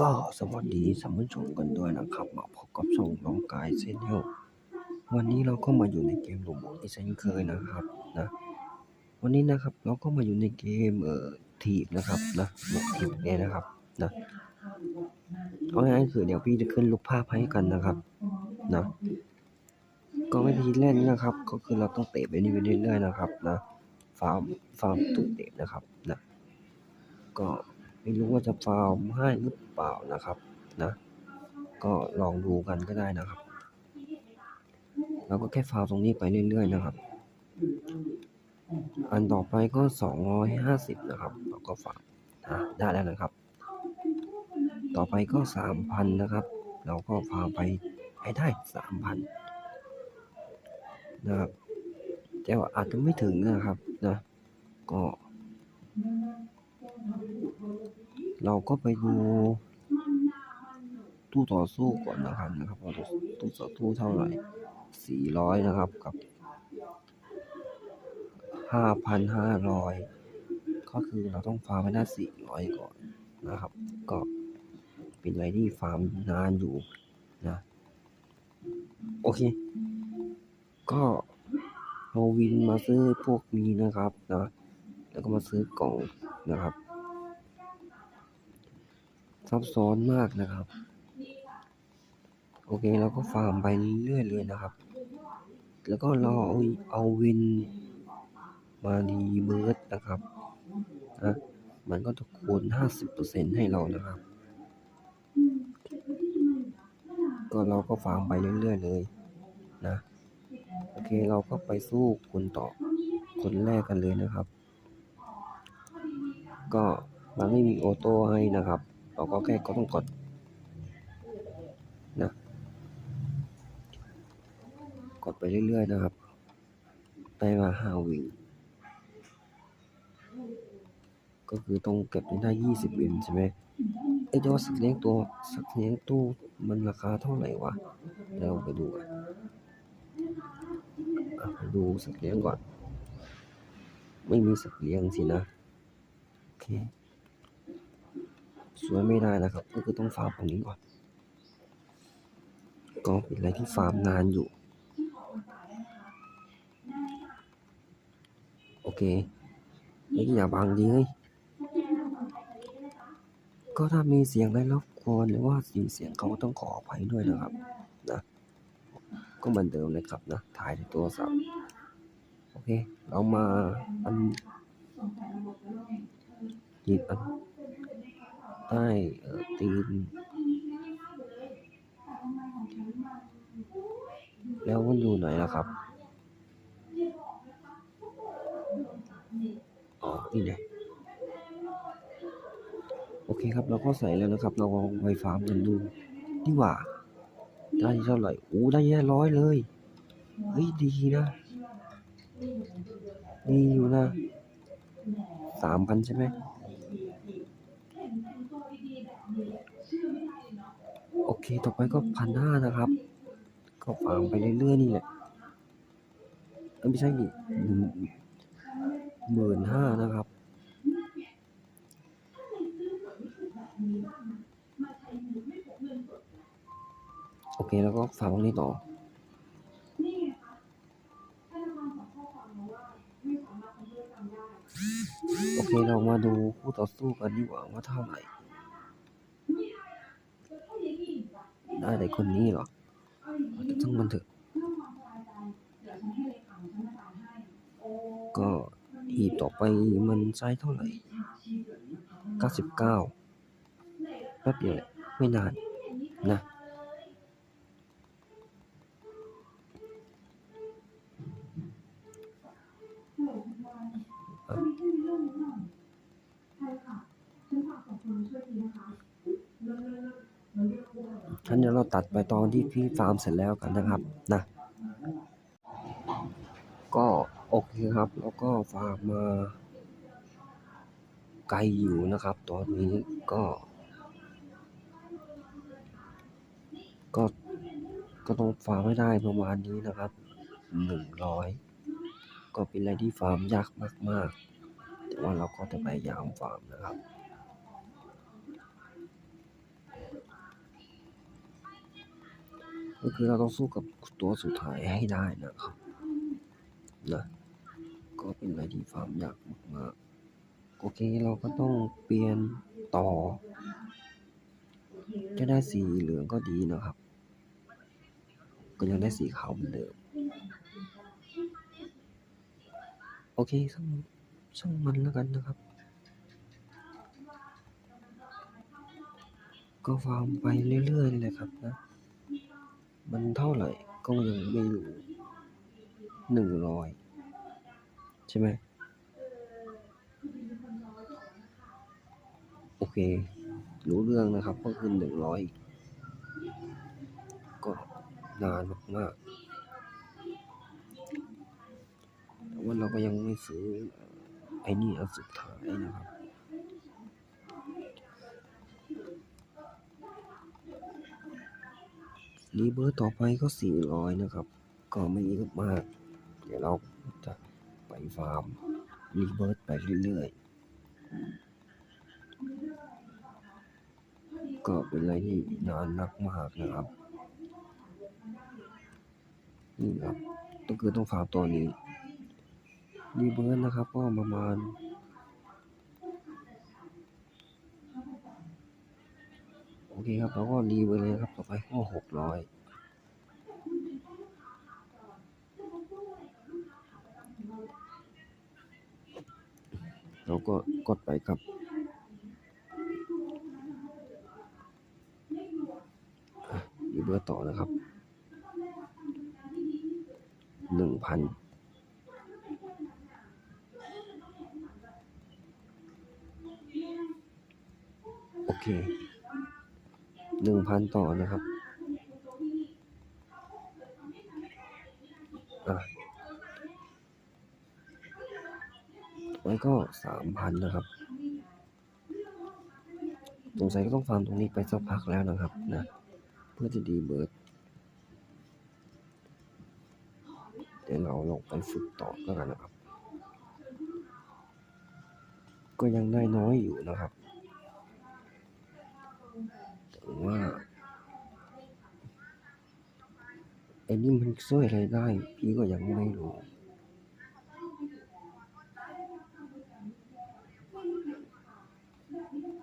ก็สวัสดีท่านผู้ชมกันด้วยนะครับ มาพบกับช่องน้องกายเซนเนลวันนี้เราก็มาอยู่ในเกมโรบอทอีกเช่นเคยนะครับนะ วันนี้นะครับเราก็มาอยู่ในเกมเอ่อทีบนะครับนะหมวกทีบเนี่ยนะครับนะเอาง่ายๆคือเดี๋ยวพี่จะขึ้นรูปภาพให้กันนะครับนะก็วิธีเล่นนะครับ ก็คือเราต้องเตะไปนี่ไปเรื่อยๆนะครับนะฟาร์มฟาร์มตุกเตะนะครับนะก็ ไม่รู้ว่าจะฟาร์มให้หรือเปล่านะครับนะ ก็ลองดูกันก็ได้นะครับเราก็แค่ฟาร์มตรงนี้ไปเรื่อยๆนะครับ อันต่อไปก็สองร้อยห้าสิบนะครับเราก็ฟาร์มอะได้แล้วนะครับ ต่อไปก็สามพันนะครับ เราก็ฟาร์มไปให้ได้สามพันนะครับแต่ว่าอาจจะไม่ถึงนะครับนะ ก็ เราก็ไปดูตู้ต่อสู้ก่อนนะครับนะครับว่าตู้ต่อสู้เท่าไหร่สี่ร้อยนะครับกับห้าพันห้าร้อยก็คือเราต้องฟาร์มให้ได้สี่ร้อยก่อนนะครับ ก็เป็นอะไรที่ฟาร์มนานอยู่นะ โอเค ก็เอาวินมาซื้อพวกนี้นะครับนะ แล้วก็มาซื้อกล่องนะครับ ซับซ้อนมากนะครับ โอเคเราก็ฟาร์มไปเรื่อยเลยนะครับ แล้วก็เราเอาเอาวินมาดีเบิร์ดนะครับนะมันก็จะคูณ 50%ให้เรานะครับ ก็เราก็ฟาร์มไปเรื่อยๆเลยนะโอเคเราก็ไปสู้คนต่อคนแรกกันเลยนะครับ ก็มันไม่มีออโต้ให้นะครับ เราก็แค่ก็ต้องกดนะกดไปเรื่อยๆนะครับ ได้มาห้าวิก็คือต้องเก็บได้ยี่สิบวินใช่ไหมไอ้ยแต่ว่าสัตว์เลี้ยงตัวสัตว์เลี้ยงตู้มันราคาเท่าไหร่วะเราไปดูกันอะไปดูสัตว์เลี้ยงก่อน ไม่มีสัตว์เลี้ยงสินะ โอเค สวยไม่ได้นะครับ ก็คือต้องฟาร์มตรงนี้ก่อน ก็เป็นอะไรที่ฟาร์มนานอยู่ โอเคนี่อย่าบังดีเฮ้ยก็ถ้ามีเสียงได้รบกวนหรือว่าสีเสียงเขาต้องขออภัยด้วยนะครับนะก็เหมือนเดิมเลยครับนะถ่ายในตัวสับโอเค เรามาอันหยิบอัน ใต้ตีน แล้วมันอยู่ไหนล่ะครับ อ๋อ นี่ไงโอเคครับ เราก็ใส่แล้วนะครับ เราลองไปฟาร์มกันดูนี่หว่า ได้เท่าไหร่อู้ได้แย่ร้อยเลย เฮ้ย ดีนะดีอยู่นะสามพันใช่ไหม โอ เค ต่อไปก็พันห้านะครับ ก็ฟาร์มไปเรื่อยๆนี่แหละไม่ใช่ดิหนึ่งหมื่นห้านะครับ โอเค แล้วก็ฟาร์มตรงนี้ต่อโอเค เรามาดูคู่ต่อสู้กันดีกว่าว่าเท่าไหร่ ได้แต่คนนี้หรอต้องมันเถอะ ก็หีบต่อไปมันใช้เท่าไหร่ 99แป๊บเดียวไม่นานนะใช่ค่ะฉันฝากขอบคุณช่วยทีนะคะ ฉันเดี๋ยวเราตัดไปตอนที่พี่ฟาร์มเสร็จแล้วกันนะครับนะก็โอเคครับ แล้วก็ฟาร์มมาไกลอยู่นะครับ ตอนนี้ก็ ก็ก็ต้องฟาร์มให้ได้ประมาณนี้นะครับหนึ่งร้อยก็เป็นอะไรที่ฟาร์มยากมาก ๆ แต่ว่าเราก็จะพยายามฟาร์มนะครับ ก็คือเราต้องสู้กับตัวสุดท้ายให้ได้นะครับนะก็เป็นอะไรที่ฟาร์มยากมากๆโอเคเราก็ต้องเปลี่ยนต่อจะได้สีเหลืองก็ดีนะครับ ก็ยังได้สีขาวเหมือนเดิมโอเคช่างช่างมันแล้วกันนะครับ ก็ฟาร์มไปเรื่อยๆเลยครับนะ มันเท่าไหร่ก็ยังไม่รู้หนึ่งร้อยใช่ไหมโอเค รู้เรื่องนะครับ ก็คือหนึ่งร้อยก็นานมากๆแต่ว่าเราก็ยังไม่ซื้อไอ้นี่อันสุดท้ายนะครับ รีเบิร์ตต่อไปก็สี่ร้อยนะครับ ก็ไม่เยอะมาก เดี๋ยวเราจะไปฟาร์มรีเบิร์ตไปเรื่อยๆ ก็เป็นอะไรที่นานนักมากนะครับ นี่ครับก็คือต้องฟาร์มตัวนี้รีเบิร์ตนะครับ ก็ประมาณ โอ เคครับเราก็รีไปเลยครับต่อไปก็หกร้อยเราก็กดไปครับ รีเบิร์ต่อนะครับหนึ่งพัน โอเค ห นึ่งพันต่อนะครับอะไว้ก็สามพันนะครับสงสัยก็ต้องฟาร์มตรงนี้ไปสักพักแล้วนะครับนะเพื่อจะดีเบิร์ดเดี๋ยวเราลงไปฝึกต่อแล้วกันนะครับ ก็ยังได้น้อยอยู่นะครับ ว่าไอ้นี่มันช่วยอะไรได้ พี่ก็ยังไม่รู้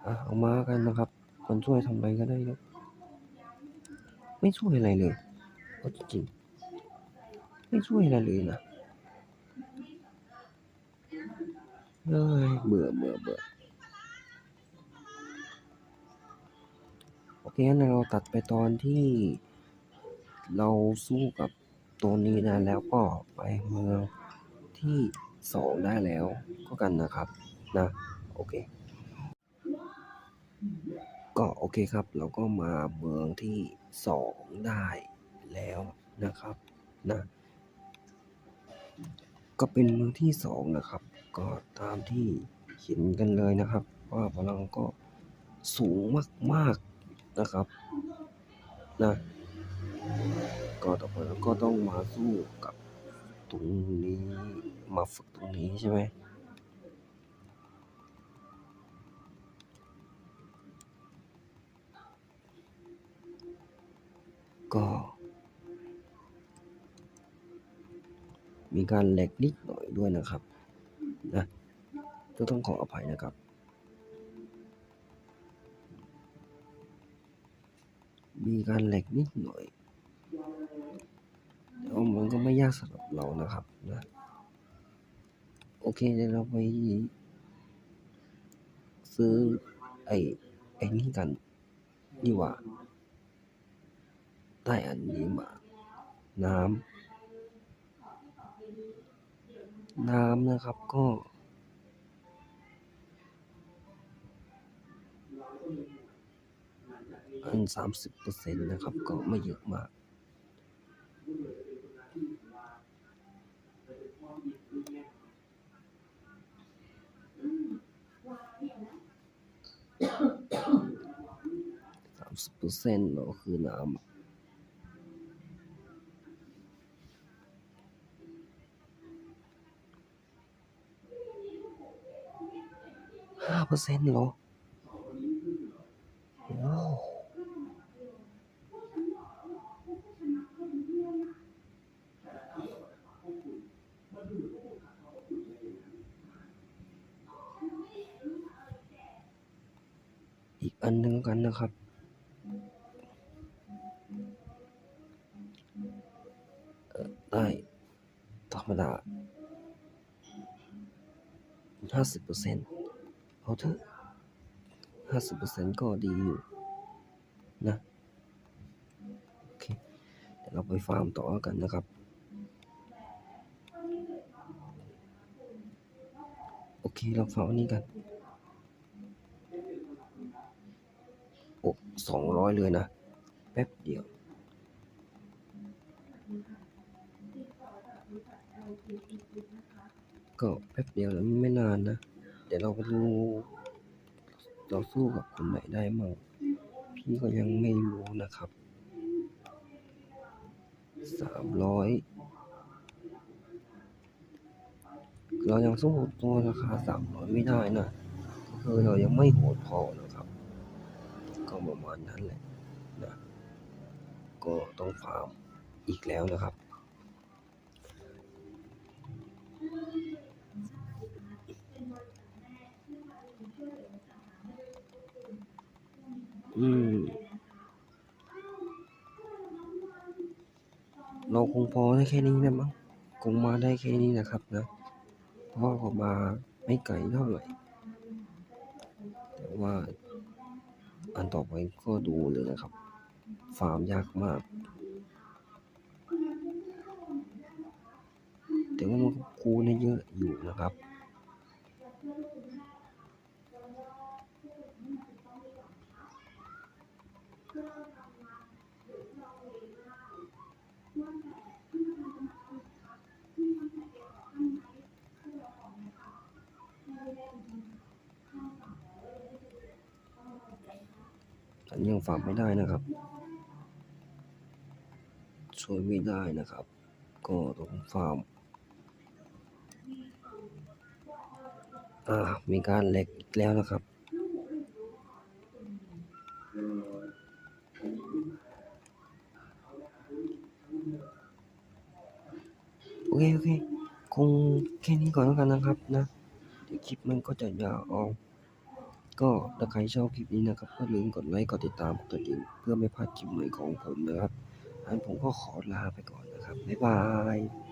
เอามากันนะครับมันช่วยทำอะไรก็ได้นะไม่ช่วยอะไรเลยเอาจริงไม่ช่วยอะไรเลยนะเอ้ยเบื่อเบื่อเบื่อ งั้นเราตัดไปตอนที่เราสู้กับตัวนี้ได้แล้วก็ไปเมืองที่สองได้แล้วก็กันนะครับนะโอเค ก็โอเคครับ เราก็มาเมืองที่สองได้แล้วนะครับนะก็เป็นเมืองที่สองนะครับ ก็ตามที่เห็นกันเลยนะครับ ว่าพลังก็สูงมากๆ นะครับนะก็ต่อไปเราก็ต้องมาสู้กับตรงนี้มาฝึกตรงนี้ใช่ไหมก็ มีการแหลกนิดหน่อยด้วยนะครับนะก็ต้องขออภัยนะครับ มีการแหลกนิดหน่อยแต่ว่ามันก็ไม่ยากสำหรับเรานะครับนะโอเคเดี๋ยวเราไปซื้อไอ้ไอ้นี่กันดีกว่าได้อันนี้มา น้ำน้ำนะครับก็ อันสามสิบเปอร์เซ็นต์นะครับ ก็ไม่เยอะมากสามสิบเปอร์เซ็นต์เราคือน้ำห้าเปอร์เซ็นต์เหรอ อันหนึ่งกันนะครับเอ่อได้ธรรมดาห้าสิบเปอร์เซ็นต์เอาเถอะห้าสิบเปอร์เซ็นต์ก็ดีอยู่นะโอเคเดี๋ยวเราไปฟาร์มต่อกันนะครับ โอเค เราฟาร์มอันนี้กัน สองร้อยเลยนะ แป๊บเดียว ก็แป๊บเดียวแล้วไม่นานนะ เดี๋ยวเราไปดูเราสู้กับคนไหนได้มั่งพี่ก็ยังไม่รู้นะครับสามร้อยเรายังสู้ตัวราคาสามร้อยไม่ได้นะคือเรายังไม่โหดพอนะ ก็ประมาณนั้นแหละนะก็ต้องฟาร์มอีกแล้วนะครับ อืม เราคงพอได้แค่นี้นะมั้งคงมาได้แค่นี้นะครับนะเพราะว่าผมมาไม่ไกลเท่าไหร่แต่ว่า อันต่อไปก็ดูเลยนะครับ ฟาร์มยากมาก แต่ว่ามันก็คูณได้เยอะอยู่นะครับ ยังฟาร์มไม่ได้นะครับ ช่วยไม่ได้นะครับ ก็ต้องฟาร์มอ่ามีการเล็กอีกแล้วนะครับโอเคโอเคคงแค่นี้ก่อนแล้วกันนะครับนะเดี๋ยวคลิปมันก็จะยาวเอา ก็ถ้าใครชอบคลิปนี้นะครับก็ลืมกดไลค์กดติดตามกดกระดิ่งเพื่อไม่พลาดคลิปใหม่ของผมนะครับอันผมก็ขอลาไปก่อนนะครับบ๊ายบาย